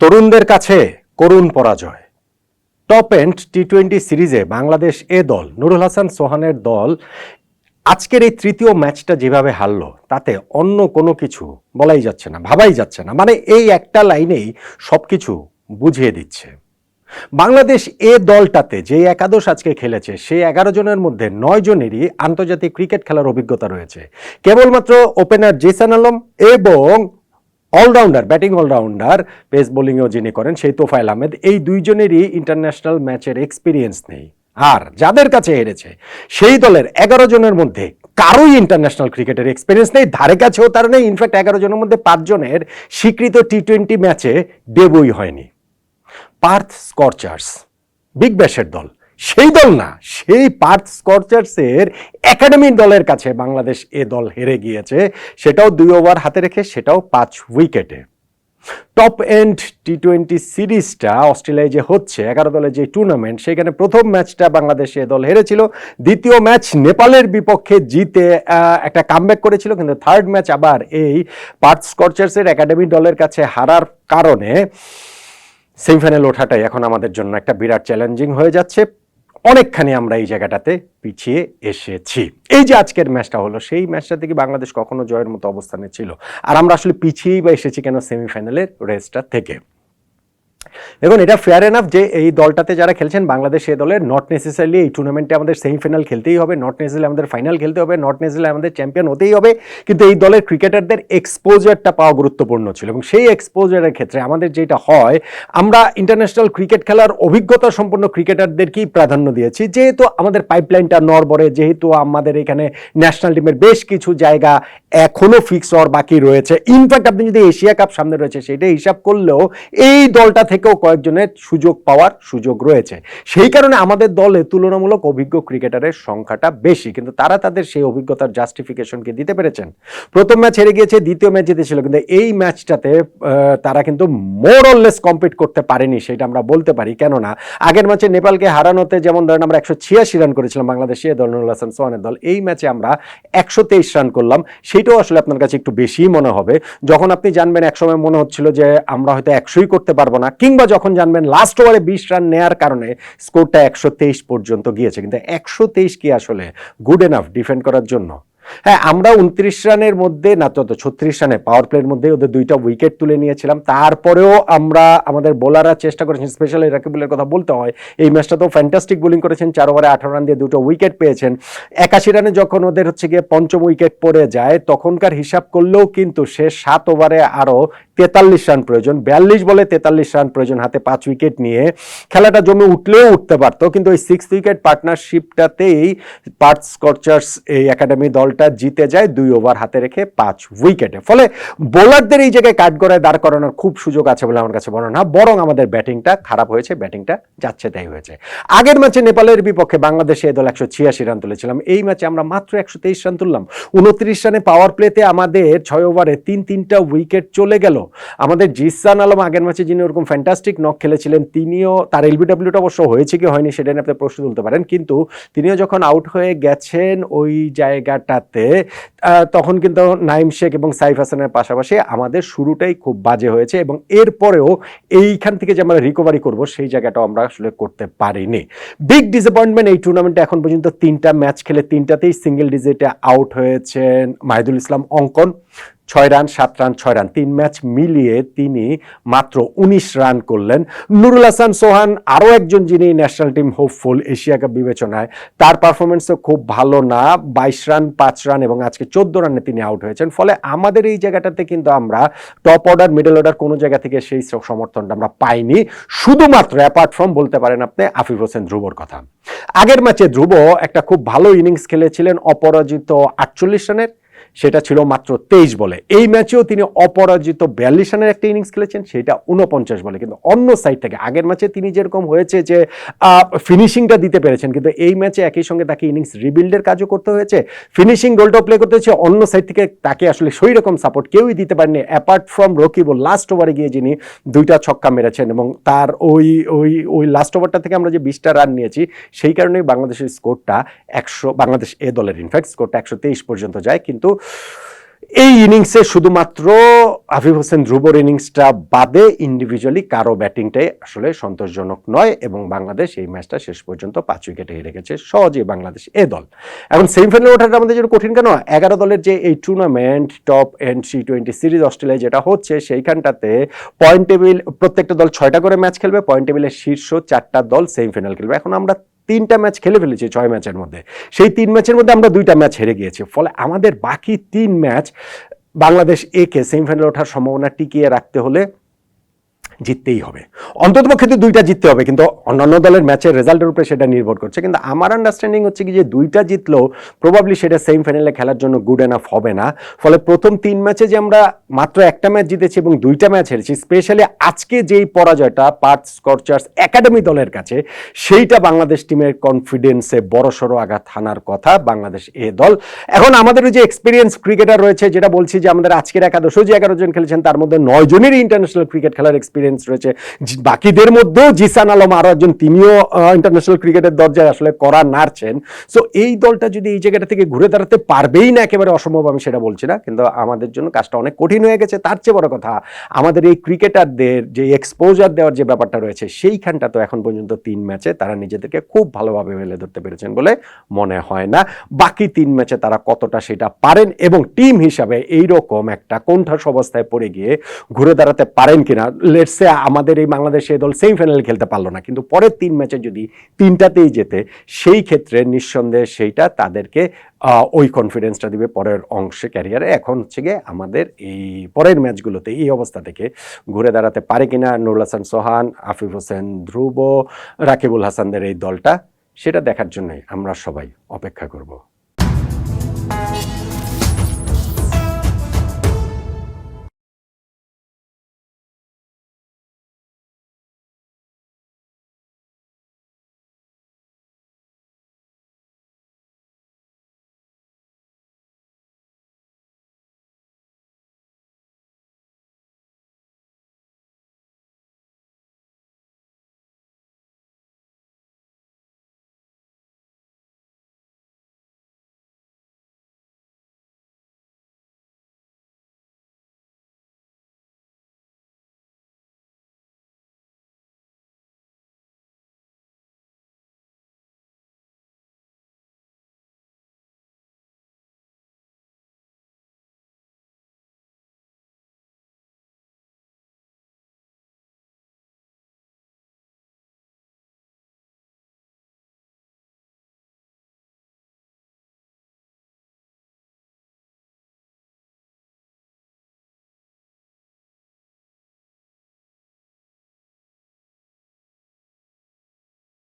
তরুণদের কাছে করুণ পরাজয়। টপ এন্ড টি টোয়েন্টি সিরিজে বাংলাদেশ এ দল, নুরুল হাসান সোহানের দল আজকের এই তৃতীয় ম্যাচটা যেভাবে হারলো, তাতে অন্য কোনো কিছু বলাই যাচ্ছে না, ভাবাই যাচ্ছে না। মানে এই একটা লাইনেই সব কিছু বুঝিয়ে দিচ্ছে। বাংলাদেশ এ দলটাতে যে একাদশ আজকে খেলেছে সেই এগারো জনের মধ্যে নয় জনেরই আন্তর্জাতিক ক্রিকেট খেলার অভিজ্ঞতা রয়েছে। কেবলমাত্র ওপেনার জেসান আলম এবং অলরাউন্ডার, ব্যাটিং অলরাউন্ডার পেস বোলিংয়েও যিনি করেন, সেই তোফায়েল আহমেদ, এই দুইজনেরই ইন্টারন্যাশনাল ম্যাচের এক্সপিরিয়েন্স নেই। আর যাদের কাছে হেরেছে, সেই দলের এগারো জনের মধ্যে কারোই ইন্টারন্যাশনাল ক্রিকেটের এক্সপিরিয়েন্স নেই। ধারে কাছেও তার নেই ইনফ্যাক্ট এগারো জনের মধ্যে পাঁচজনের স্বীকৃত টি টোয়েন্টি ম্যাচে ডেবুই হয়নি। পার্থ স্করচার্স, বিগ ব্যাশের দল। সেই দল না, সেই পার্থ স্করচার্সের একাডেমি দলের কাছে বাংলাদেশ এ দল হেরে গিয়েছে। সেটাও দুই ওভার হাতে রেখে, সেটাও পাঁচ উইকেটে। টপ এন্ড টি টোয়েন্টি সিরিজটা অস্ট্রেলিয়ায় যে হচ্ছে, এগারো দলের যে টুর্নামেন্ট, সেখানে প্রথম ম্যাচটা বাংলাদেশে দল হেরেছিল। দ্বিতীয় ম্যাচ নেপালের বিপক্ষে জিতে একটা কামব্যাক করেছিল, কিন্তু থার্ড ম্যাচ আবার এই পার্থ স্করচার্সের একাডেমি দলের কাছে হারার কারণে সেমিফাইনাল ওঠাটাই এখন আমাদের জন্য একটা বিরাট চ্যালেঞ্জিং হয়ে যাচ্ছে। অনেকখানি আমরা এই জায়গাটাতে পিছিয়ে এসেছি। এই যে আজকের ম্যাচটা হলো, সেই ম্যাচটা থেকে বাংলাদেশ কখনো জয়ের মতো অবস্থানে ছিল। আর আমরা আসলে পিছিয়েই বা এসেছি কেন সেমিফাইনালের রেসটা থেকে? দেখুন, এটা ফেয়ার এনাফ যে এই দলটাতে যারা খেলছেন, বাংলাদেশ এই দলের নট নেসেসারিলি এই টুর্নামেন্টে আমাদের সেমিফাইনাল খেলতেই হবে নট নেসেসারি আমাদের ফাইনাল খেলতে হবে নট নেসেসারি আমাদের চ্যাম্পিয়ন হতেই হবে। কিন্তু এই দলের ক্রিকেটারদের এক্সপোজারটা পাওয়া গুরুত্বপূর্ণ ছিল এবং সেই এক্সপোজারের ক্ষেত্রে আমাদের যেটা হয়, আমরা ইন্টারন্যাশনাল ক্রিকেট খেলার অভিজ্ঞতা সম্পন্ন ক্রিকেটারদেরকেই প্রাধান্য দিয়েছি। যেহেতু আমাদের পাইপলাইনটা নড়বড়ে, যেহেতু আমাদের এখানে ন্যাশনাল টিমের বেশ কিছু জায়গা এখনও ফিক্স হওয়ার বাকি রয়েছে। ইনফ্যাক্ট আপনি যদি এশিয়া কাপ সামনে রয়েছে, সেটা হিসাব করলেও এই দলটা থেকেও কয়েকজনের সুযোগ পাওয়ার সুযোগ রয়েছে। সেই কারণে আমাদের দলে তুলনামূলক অভিজ্ঞ ক্রিকেটারের সংখ্যাটা বেশি, কিন্তু তারা তাদের সেই অভিজ্ঞতার জাস্টিফিকেশনকে দিতে পেরেছেন। প্রথম ম্যাচ হেরে গিয়েছে, দ্বিতীয় ম্যাচ জিতেছিল, কিন্তু এই ম্যাচটাতে তারা কিন্তু মোর অরলেস কম্পিট করতে পারেনি, সেটা আমরা বলতে পারি। কেননা, আগের ম্যাচে নেপালকে হারানোতে যেমন ধরেন আমরা একশো ছিয়াশি রান করেছিলাম, বাংলাদেশে দল, নুরুল হাসান সোহানের দল, এই ম্যাচে আমরা একশো তেইশ রান করলাম। সেটাও আসলে আপনার কাছে একটু বেশিই মনে হবে। যখন আপনি জানবেন, একসময় মনে হচ্ছিল যে আমরা হয়তো একশোই করতে পারব না, কিংবা যখন জানবেন লাস্ট ওভারে বিশ রান নেয়ার কারণে স্কোরটা একশো তেইশ পর্যন্ত গিয়েছে। কিন্তু একশো তেইশ কি আসলে গুড এনাফ ডিফেন্ড করার জন্য? হ্যাঁ আমরা উনত্রিশ রানের মধ্যে, না তো ছত্রিশ রানে পাওয়ার প্লের মধ্যে ওদের দুইটা উইকেট তুলে নিয়েছিলাম। তারপরেও আমরা, আমাদের বোলাররা চেষ্টা করেছেন স্পেশালি রাকিবুলের কথা বলতে হয়, এই ম্যাচটা তো ফ্যান্টাস্টিক বোলিং করেছেন, চার ওভারে আঠারো রান দিয়ে দুটো উইকেট পেয়েছেন। একাশি রানে যখন ওদের হচ্ছে গিয়ে পঞ্চম উইকেট পড়ে যায়, তখনকার হিসাব করলেও কিন্তু সে সাত ওভারে আরও তেতাল্লিশ রান প্রয়োজন, বিয়াল্লিশ বলে তেতাল্লিশ রান প্রয়োজন হাতে পাঁচ উইকেট নিয়ে। খেলাটা জমে উঠলেও উঠতে পারতো, কিন্তু ওই সিক্স উইকেট পার্টনারশিপটাতেই পার্থ স্করচার্স এই একাডেমি দলটা জিতে যায় দুই ওভার হাতে রেখে পাঁচ উইকেটে। ফলে বোলারদের এই জায়গায় কাঠগড়ায় দাঁড় করানোর খুব সুযোগ আছে বলে আমার কাছে মনে না, বরং আমাদের ব্যাটিংটা খারাপ হয়েছে, ব্যাটিংটা যাচ্ছে তাই হয়েছে। আগের ম্যাচে নেপালের বিপক্ষে বাংলাদেশে এই দল একশো ছিয়াশি রান তুলেছিলাম, এই ম্যাচে আমরা মাত্র একশো তেইশ রান তুললাম। উনত্রিশ রানে পাওয়ার প্লেতে আমাদের ছয় ওভারে তিন তিনটা উইকেট চলে গেল। আমাদের জিসান আলম আগের ম্যাচে যিনি ওরকম ফ্যান্টাস্টিক নক খেলেছিলেন, তিনিও, তার এলবিডব্লিউটা অবশ্য হয়েছে কি হয়নি সেটা নিয়ে আপনি প্রশ্ন তুলতে পারেন। কিন্তু তিনিও যখন আউট হয়ে গেছেন ওই জায়গাটাতে তখন কিন্তু নাইম শেখ এবং সাইফ হাসানের পাশাপাশি আমাদের শুরুটাই খুব বাজে হয়েছে এবং এরপরেও এইখান থেকে যে আমরা রিকভারি করব, সেই জায়গাটাও আমরা আসলে করতে পারিনি। বিগ ডিসঅ্যাপয়েন্টমেন্ট এই টুর্নামেন্টে এখন পর্যন্ত তিনটা ম্যাচ খেলে, তিনটাতেই সিঙ্গেল ডিজিটে আউট হয়েছেন মাহিদুল ইসলাম অঙ্কন। ছয় রান, সাত রান, ছয় রান, তিন ম্যাচ মিলিয়ে তিনি মাত্র উনিশ রান করলেন। নুরুল হাসান, সোহান আরও একজন যিনি national team hopeful Asia Cup বিবেচনায়, তার পারফরমেন্সও খুব ভালো না, বাইশ রান, পাঁচ রান এবং আজকে চোদ্দ রানে তিনি আউট হয়েছেন। ফলে আমাদের এই জায়গাটাতে কিন্তু আমরা টপ অর্ডার, মিডল অর্ডার কোনো জায়গা থেকে সেই সমর্থনটা আমরা পাইনি। শুধুমাত্র অ্যাপার্ট ফ্রম বলতে পারেন আপনি আফিফ হোসেন ধ্রুবর কথা। আগের ম্যাচে ধ্রুব একটা খুব ভালো ইনিংস খেলেছিলেন, অপরাজিত আটচল্লিশ রানের। সেটা ছিল মাত্র তেইশ বলে। এই ম্যাচেও তিনি অপরাজিত বিয়াল্লিশ রানের একটা ইনিংস খেলেছেন, সেটা উনপঞ্চাশ বলে। কিন্তু অন্য সাইড থেকে, আগের ম্যাচে তিনি যেরকম হয়েছে যে ফিনিশিংটা দিতে পেরেছেন, কিন্তু এই ম্যাচে একই সঙ্গে তাকে ইনিংস রিবিল্ডের কাজও করতে হয়েছে। ফিনিশিং গোলটাও প্লে করতে হয়েছে, অন্য সাইড থেকে তাকে আসলে সেই রকম সাপোর্ট কেউই দিতে পারেনি অ্যাপার্ট ফ্রম রকিব লাস্ট ওভারে গিয়ে যিনি দুইটা ছক্কা মেরেছেন এবং তার ওই ওই ওই লাস্ট ওভারটা থেকে আমরা যে বিশটা রান নিয়েছি, সেই কারণেই বাংলাদেশের স্কোরটা একশো, বাংলাদেশ এ দলের ইনফ্যাক্ট স্কোরটা একশো তেইশ পর্যন্ত যায়। কিন্তু এই ইনিংসে শুধুমাত্র আফিফ হোসেন ধ্রুবর ইনিংসটা বাদে ইন্ডিভিজুয়ালি কারও ব্যাটিংটাই আসলে সন্তোষজনক নয় এবং বাংলাদেশ এই ম্যাচটা শেষ পর্যন্ত পাঁচ উইকেটে হেরে গেছে। সহজেই বাংলাদেশ এ দল। এখন সেমিফাইনালে ওঠাটা আমাদের জন্য কঠিন কেন? এগারো দলের যে এই tournament top end C twenty series অস্ট্রেলিয়ায় যেটা হচ্ছে, সেইখানটাতে পয়েন্ট টেবিল প্রত্যেকটা দল ছয়টা করে ম্যাচ খেলবে পয়েন্ট টেবিলের শীর্ষ চারটা দল সেমিফাইনাল খেলবে। এখন আমরা তিনটা ম্যাচ খেলে ফেলেছি ছয় ম্যাচের মধ্যে। সেই তিন ম্যাচের মধ্যে আমরা দুইটা ম্যাচ হেরে গিয়েছি। ফলে আমাদের বাকি তিন ম্যাচ বাংলাদেশ একে সেমিফাইনালে ওঠার সম্ভাবনা টিকিয়ে রাখতে হলে জিততেই হবে। অন্তত পক্ষে তো দুইটা জিততে হবে, কিন্তু অন্যান্য দলের ম্যাচের রেজাল্টের উপরে সেটা নির্ভর করছে। কিন্তু আমার আন্ডারস্ট্যান্ডিং হচ্ছে কি যে দুইটা জিতলেও প্রবাবলি সেটা সেমিফাইনালে খেলার জন্য গুড এনাফ হবে না। ফলে প্রথম তিন ম্যাচে যে আমরা মাত্র একটা ম্যাচ জিতেছি এবং দুইটা ম্যাচ হেরেছি স্পেশালি আজকে যেই পরাজয়টা পার্ট স্করচার্স একাডেমি দলের কাছে, সেইটা বাংলাদেশ টিমের কনফিডেন্সে বড়সড় আঘাত হানার কথা বাংলাদেশ এ দল। এখন আমাদের যে এক্সপিরিয়েন্স ক্রিকেটার রয়েছে, যেটা বলছি যে আমাদের আজকের একাদশও যে এগারো জন খেলেছেন, তার মধ্যে নয় জনেরই ইন্টারন্যাশনাল ক্রিকেট খেলার এক্সপিরিয়েন্স রয়েছে। বাকিদের মধ্যেও জিসান আলম আরও একজন তিনিও ইন্টারন্যাশনাল ক্রিকেটের দরজায় আসলে করা নাড়ছেন। সো এই দলটা যদি এই জায়গাটা থেকে ঘুরে দাঁড়াতে পারবেই না, একেবারে অসম্ভব আমি সেটা বলছি না। কিন্তু আমাদের জন্য কাজটা অনেক কঠিন হয়ে গেছে। তার চেয়ে বড় কথা, আমাদের এই ক্রিকেটারদের যে এক্সপোজার দেওয়ার যে ব্যাপারটা রয়েছে, সেইখানটা তো এখন পর্যন্ত তিন ম্যাচে তারা নিজেদেরকে খুব ভালোভাবে মেলে ধরতে পেরেছেন বলে মনে হয় না। বাকি তিন ম্যাচে তারা কতটা সেটা পারেন এবং টিম হিসাবে এইরকম একটা কোণঠাস অবস্থায় পড়ে গিয়ে ঘুরে দাঁড়াতে পারেন কিনা লেটসে আমাদের এই বাংলাদেশে দল সেমিফাইনাল খেলতে পারল না। কিন্তু পরের তিন ম্যাচে যদি তিনটাতেই যেতে সেই ক্ষেত্রে নিঃসন্দেহে সেইটা তাদেরকে ওই কনফিডেন্সটা দিবে পরের অংশে ক্যারিয়ারে এখন হচ্ছে গিয়ে আমাদের এই পরের ম্যাচগুলোতে এই অবস্থা থেকে ঘুরে দাঁড়াতে পারে কিনা নুরুল হাসান সোহান, আফিফ হোসেন ধ্রুব, রাকিবুল হাসানদের এই দলটা, সেটা দেখার জন্যই আমরা সবাই অপেক্ষা করব।